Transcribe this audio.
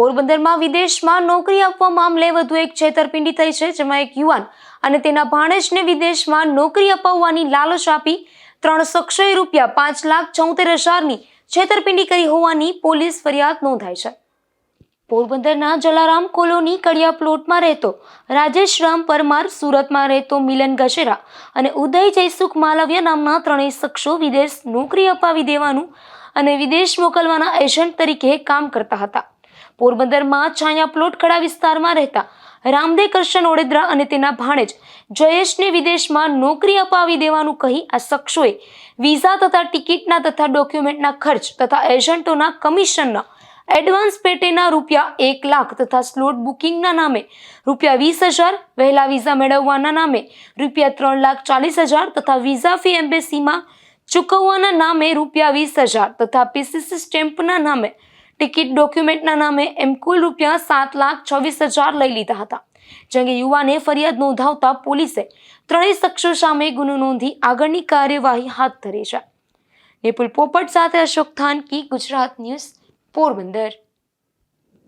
પોરબંદરમાં વિદેશમાં નોકરી આપવા મામલે વધુ એક છેતરપિંડી થઈ છે, જેમાં એક યુવાન અને તેના ભાણેજને વિદેશમાં નોકરી અપાવવાની લાલચ આપી ત્રણ શખ્સોએ રૂપિયા પાંચ લાખ ચૌતેર હજારની છેતરપિંડી કરી હોવાની પોલીસ ફરિયાદ નોંધાઈ છે. પોરબંદરના જલારામ કોલોની કડિયા પ્લોટમાં રહેતો રાજેશ રામ પરમાર સુરતમાં રહેતો મિલન ગશેરા અને ઉદય જયસુખ માલવ્ય નામના ત્રણેય શખ્સો વિદેશ નોકરી અપાવી દેવાનું અને વિદેશ મોકલવાના એજન્ટ તરીકે કામ કરતા હતા. પોરબંદરમાં છાયા પ્લોટ ખડા વિસ્તારમાં રહેતા રામદે કરશન ઓડેદરા અને તેના ભાણેજ જયેશને વિદેશમાં નોકરી અપાવી દેવાનું કહી આ શખ્સોએ વિઝા તથા ટિકિટના તથા ડોક્યુમેન્ટના ખર્ચ તથા એજન્ટોના કમિશનના એડવાન્સ પેટેના રૂપિયા એક લાખ તથા સ્લોટ બુકિંગના નામે રૂપિયા વીસ હજાર, વહેલા વિઝા મેળવવાના નામે રૂપિયા ત્રણ લાખ ચાલીસ હજાર તથા વિઝા ફી એમ્બેસીમાં ચૂકવવાના નામે રૂપિયા વીસ હજાર તથા પીસીસી સ્ટેમ્પના નામે ટિકિટ ડોક્યુમેન્ટના નામે એમ કુલ રૂપિયા સાત લાખ છવ્વીસ હજાર લઈ લીધા હતા જે અંગે યુવાને ફરિયાદ નોંધાવતા પોલીસે ત્રણેય શખ્સો સામે ગુનો નોંધી આગળની કાર્યવાહી હાથ ધરી છે. નિપુલ પોપટ સાથે અશોક થાનકી, ગુજરાત ન્યૂઝ, પોરબંદર.